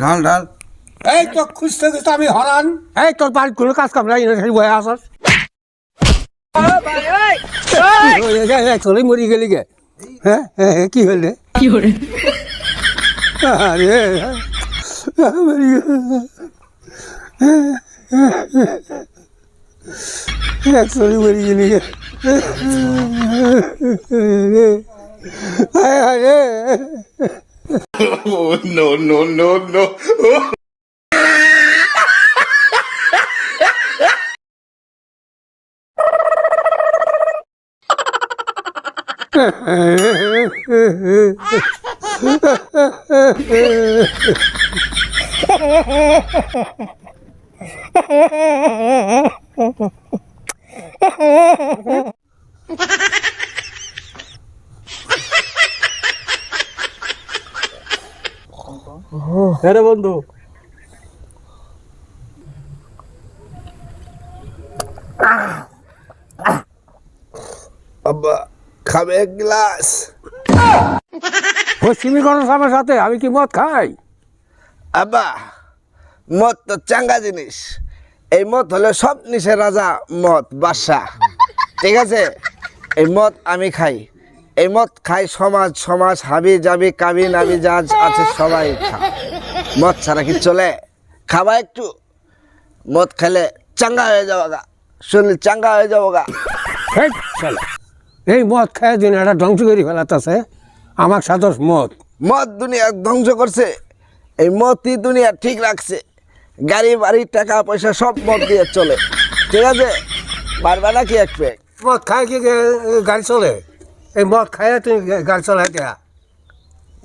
ঢাল ঢাল এই তো খুঁজতে খুঁজতে আমি হরান এই তোর বাড়ির কোনো কাজ কাম নাই এনে বয়ে আসস চলে মরি গেলি গে হ্যাঁ হ্যাঁ, হ্যাঁ, কি হল রে আরে মরি চলে মরি গেলি গে আরে আরে oh, no, no, no, no. Oh. Ha ha ha ha! হ্যাঁ বন্ধু। আব্বা খাবে এক গ্লাস। পশ্চিমী গণেশ আমার সাথে আমি কি মদ খাই? আব্বা মদ তো চাঙ্গা জিনিস। এই মদ হলো সব নিশে রাজা মদ বাদশা ঠিক আছে? এই মদ আমি খাই। এই মদ খাই সমাজ সমাজ হাবি যাবি কাবি নাবি যা আছে সবাই খা। মদ ছাড়া কি চলে? খাবা একটু। মদ খেলে চাঙ্গা হয়ে যাওয়া গা। শরীর চাঙ্গা হয়ে যাব গা। শালা। এই মদ খায় দিন একটা ধ্বংস করে ফেলাতেছে আমার সাথে মদ। মদ দুনিয়া ধ্বংস করছে। এই মদই দুনিয়া ঠিক রাখছে। গাড়ি বাড়ি টাকা পয়সা সব মদ দিয়ে চলে। ঠিক আছে? বারবার নাকি এক পেক মদ খায় কি গাড়ি চলে? এই মদ খায় তুমি গাড়ি চলাই দেয়া।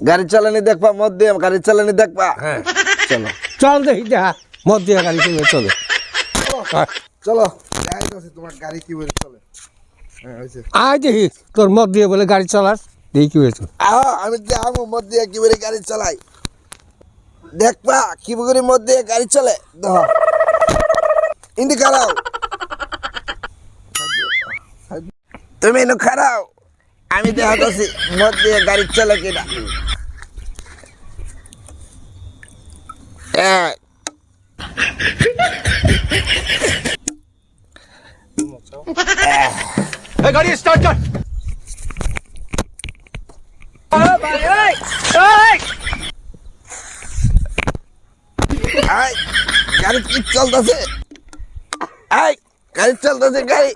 গাড়ি চালানি দেখবা মদ দিয়ে গাড়ি চালানি দেখবা? হ্যাঁ। চলো। চল দেখি দেখা মদ দিয়ে গাড়ি চলে। চলে। তোমার গাড়ি কি বলে চলে। হ্যাঁ হয়েছে আয় দেখি তোর মদ দিয়ে বলে গাড়ি চালাস দেখি কি হয়েছে। আহ আমি যাব মদ দিয়ে কি করে গাড়ি চালাই। দেখবা কি করে মদ দিয়ে গাড়ি চলে। দেখ। ইন্দি খারাও তুমি খারাও। আমি দেখা করছি মদ দিয়ে গাড়ির চালক এটা গাড়ি স্টার্ট কর। গাড়ি কি চলতেছে? গাড়ি চলতেছে গাড়ি।